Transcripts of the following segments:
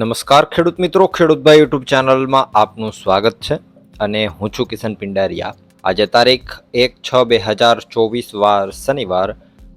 નમસ્કાર ખેડૂત મિત્રો ખેડૂતભાઈ યુટ્યુબ ચેનલમાં આપનું સ્વાગત છે અને હું છું કિશન પિંડારિયા. આજે તારીખ એક છ બે હજાર ચોવીસ વાર શનિવાર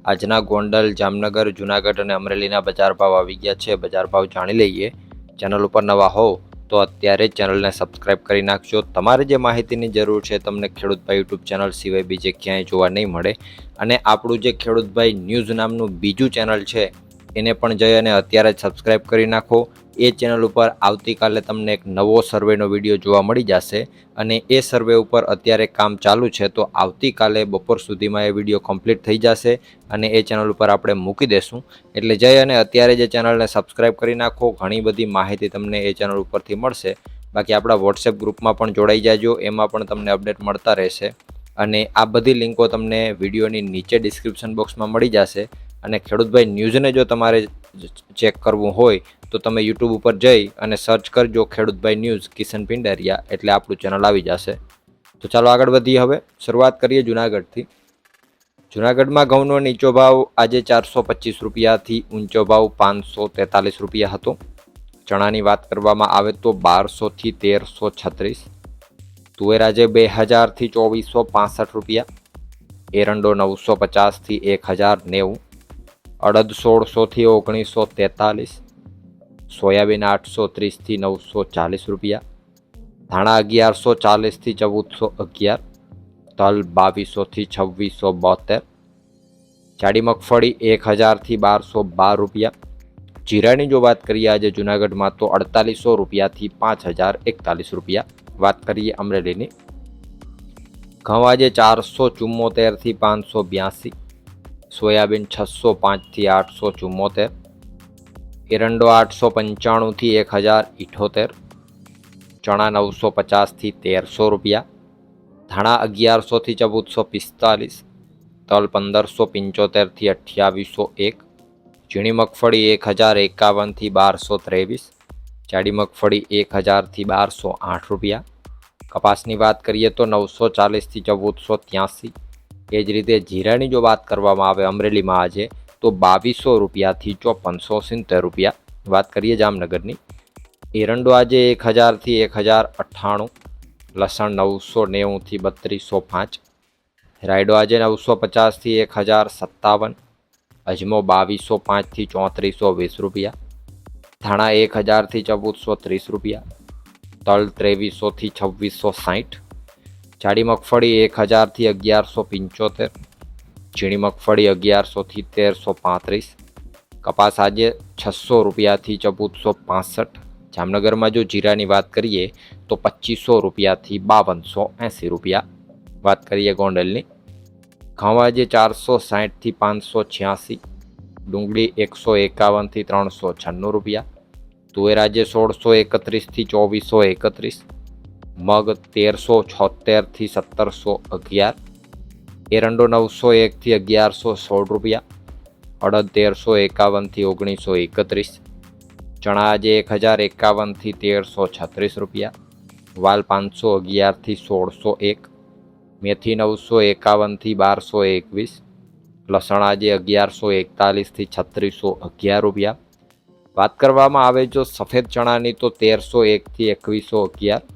આજના ગોંડલ, જામનગર, જુનાગઢ અને અમરેલીના બજાર ભાવ આવી ગયા છે. બજાર ભાવ જાણી લઈએ. ચેનલ ઉપર નવા હો તો અત્યારે ચેનલને સબસ્ક્રાઇબ કરી નાખજો. તમારે જે માહિતીની જરૂર છે તમને ખેડૂતભાઈ યુટ્યુબ ચેનલ સિવાય બીજે ક્યાંય જોવા નહીં મળે. અને આપણું જે ખેડૂતભાઈ ન્યૂઝ નામનું બીજું ચેનલ છે, એને પણ જઈ અને અત્યારે જ સબસ્ક્રાઇબ કરી નાખો. એ ચેનલ ઉપર આવતીકાલે તમને એક નવો સર્વેનો વીડિયો જોવા મળી જશે. અને એ સર્વે ઉપર અત્યારે કામ ચાલુ છે, તો આવતીકાલે બપોર સુધીમાં એ વીડિયો કમ્પ્લીટ થઈ જશે અને એ ચેનલ ઉપર આપણે મૂકી દેશું. એટલે જઈ અને અત્યારે જે ચેનલને સબસ્ક્રાઈબ કરી નાખો, ઘણી બધી માહિતી તમને એ ચેનલ ઉપરથી મળશે. બાકી આપણા વોટ્સએપ ગ્રુપમાં પણ જોડાઈ જાજો, એમાં પણ તમને અપડેટ મળતા રહેશે. અને આ બધી લિંકો તમને વિડીયોની નીચે ડિસ્ક્રિપ્શન બોક્સમાં મળી જશે. અને ખેડૂતભાઈ ન્યૂઝને જો તમારે ચેક કરવું હોય તો તમે યુટ્યુબ ઉપર જઈ અને સર્ચ કરજો ખેડૂતભાઈ ન્યૂઝ કિશન પિંડારિયા, એટલે આપણું ચેનલ આવી જશે. તો ચાલો આગળ વધીએ હવે. શરૂઆત કરીએ જુનાગઢથી. જુનાગઢમાં ઘઉંનો નીચો ભાવ આજે ચારસો પચીસ રૂપિયાથી ઊંચો ભાવ પાંચસો તેતાલીસ રૂપિયા હતો. ચણાની વાત કરવામાં આવે તો બારસોથી તેરસો છત્રીસ. તુવેર આજે બે હજારથી ચોવીસો પાસઠ રૂપિયા. એરંડો નવસો પચાસથી એક હજાર નેવું. અડદ સોળસોથી ઓગણીસો તેતાલીસ સોયાબીન આઠસો ત્રીસથી નવસો ચાલીસ રૂપિયા, ધાણા અગિયારસો ચાલીસથી ચૌદસો અગિયાર, તલ બાવીસોથી છવ્વીસો બોતેર જાડી મગફળી એક હજારથી બારસો બાર રૂપિયા, જીરાની જો વાત કરીએ આજે જુનાગઢમાં તો અડતાલીસો રૂપિયાથી પાંચ હજાર એકતાલીસ રૂપિયા વાત કરીએ અમરેલીની. ઘઉં આજે ચારસો ચુમ્મોતેરથી પાંચસો બ્યાસી સોયાબીન છસો પાંચથી આઠસો ચુમ્મોતેર, એરંડો આઠસો પંચાણુંથી એક હજાર ઇઠોતેર, ચણા નવસો પચાસથી તેરસો રૂપિયા, ધાણા અગિયારસોથી ચૌદસો પિસ્તાલીસ, તલ પંદરસો પંચોતેરથી અઠ્યાવીસો એક, ઝીણી મગફળી એક હજાર એકાવનથી બારસો ત્રેવીસ, જાડી મગફળી એક હજારથી બારસો આઠ રૂપિયા. કપાસની વાત કરીએ તો નવસો ચાલીસથી ચૌદસો ત્યાંસી એ જ રીતે જીરાની જો વાત કરવામાં આવે અમરેલીમાં આજે, તો બાવીસો રૂપિયાથી ચોપનસો સિત્તેર રૂપિયા. વાત કરીએ જામનગરની. એરંડો આજે એક હજારથી એક હજાર અઠ્ઠાણું, લસણ નવસો નેવુંથી બત્રીસો પાંચ, રાયડો આજે નવસો પચાસથી એક હજાર સત્તાવન, અજમો બાવીસો પાંચથી ચોત્રીસો વીસ રૂપિયા, ધાણા એક હજારથી ચૌદસો ત્રીસ રૂપિયા, તલ ત્રેવીસોથી છવ્વીસો સાઠ જાડી મગફળી એક હજારથી અગિયારસો પંચોતેર, ઝીણી મગફળી અગિયારસોથી તેરસો પાંત્રીસ, કપાસ આજે છસો રૂપિયાથી ચૌદસો પાસઠ, જામનગરમાં જો જીરાની વાત કરીએ તો પચીસો રૂપિયાથી બાવનસો એંસી રૂપિયા. વાત કરીએ ગોંડલની, ઘઉં આજે ચારસો સાઠથી પાંચસો છ્યાસી, ડુંગળી એકસો એકાવનથી ત્રણસો છન્નું રૂપિયા, તુવેર આજે સોળસો એકત્રીસથી ચોવીસો એકત્રીસ મગ તેરસો છોતેરથી સત્તરસો અગિયાર, એરંડો નવસો એકથી અગિયારસો સોળ રૂપિયા, અડદ તેરસો એકાવનથી ઓગણીસો એકત્રીસ, ચણા આજે એક હજાર એકાવનથી તેરસો છત્રીસ રૂપિયા, વાલ પાંચસો અગિયારથી સોળસો એક, મેથી નવસો એકાવનથી બારસો એકવીસ, લસણ આજે અગિયારસો એકતાલીસથી છત્રીસો અગિયાર રૂપિયા. વાત કરવામાં આવે જો સફેદ ચણાની તો તેરસો એકથી એકવીસો અગિયાર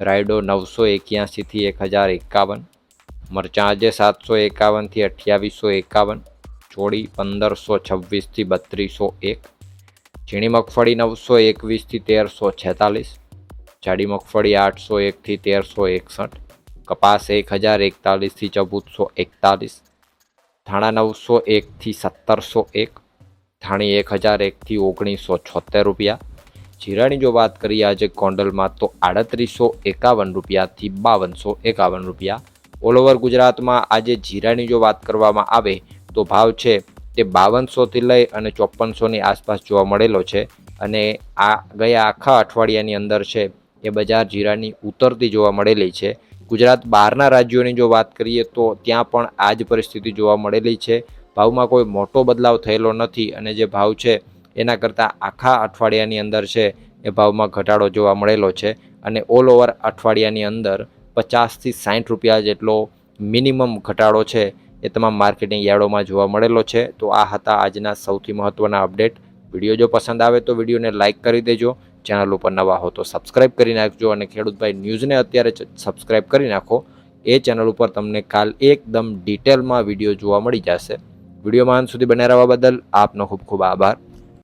રાયડો નવસો એક્યાસીથી એક હજાર એકાવન મરચાં આજે સાતસો એકાવનથી અઠ્યાવીસો એકાવન, ચોળી પંદરસો છવ્વીસથી બત્રીસો એક, ઝીણી મગફળી નવસો એકવીસથી તેરસો છેતાલીસ, જાડી મગફળી આઠસો એકથી તેરસો એકસઠ, કપાસ એક હજાર એકતાલીસથી ચૌદસો એકતાલીસ, ધાણા નવસો એકથી સત્તરસો એક, ધાણી એક હજાર એકથી ઓગણીસો છોતેર રૂપિયા જીરાની જો વાત કરીએ આજે ગોંડલમાં, તો આડત્રીસો એકાવન રૂપિયાથી બાવનસો એકાવન રૂપિયા. ઓલ ઓવર ગુજરાતમાં આજે જીરાની જો વાત કરવામાં આવે, તો ભાવ છે તે બાવનસોથી લઈ અને ચોપનસોની આસપાસ જોવા મળેલો છે. અને આ ગયા આખા અઠવાડિયાની અંદર છે, એ બજાર જીરાની ઉતરતી જોવા મળેલી છે. ગુજરાત બહારના રાજ્યોની જો વાત કરીએ, તો ત્યાં પણ આ જ પરિસ્થિતિ જોવા મળેલી છે. ભાવમાં કોઈ મોટો બદલાવ થયેલો નથી અને જે ભાવ છે એના કરતાં આખા અઠવાડિયાની અંદર છે એ ભાવમાં ઘટાડો જોવા મળેલો છે અને ઓલ ઓવર અઠવાડિયાની અંદર પચાસથી સાઠ રૂપિયા જેટલો મિનિમમ ઘટાડો છે એ તમામ માર્કેટિંગ યાર્ડોમાં જોવા મળેલો છે. તો આ હતા આજના સૌથી મહત્ત્વના અપડેટ વીડિયો જો પસંદ આવે તો વિડીયોને લાઇક કરી દેજો. ચેનલ ઉપર નવા હો તો સબસ્ક્રાઇબ કરી નાખજો અને ખેડૂતભાઈ ન્યૂઝને અત્યારે સબસ્ક્રાઈબ કરી નાખો. એ ચેનલ ઉપર તમને કાલ એકદમ ડિટેલમાં વીડિયો જોવા મળી જશે. વિડીયોમાં અંત સુધી બને રહેવા બદલ આપનો ખૂબ ખૂબ આભાર.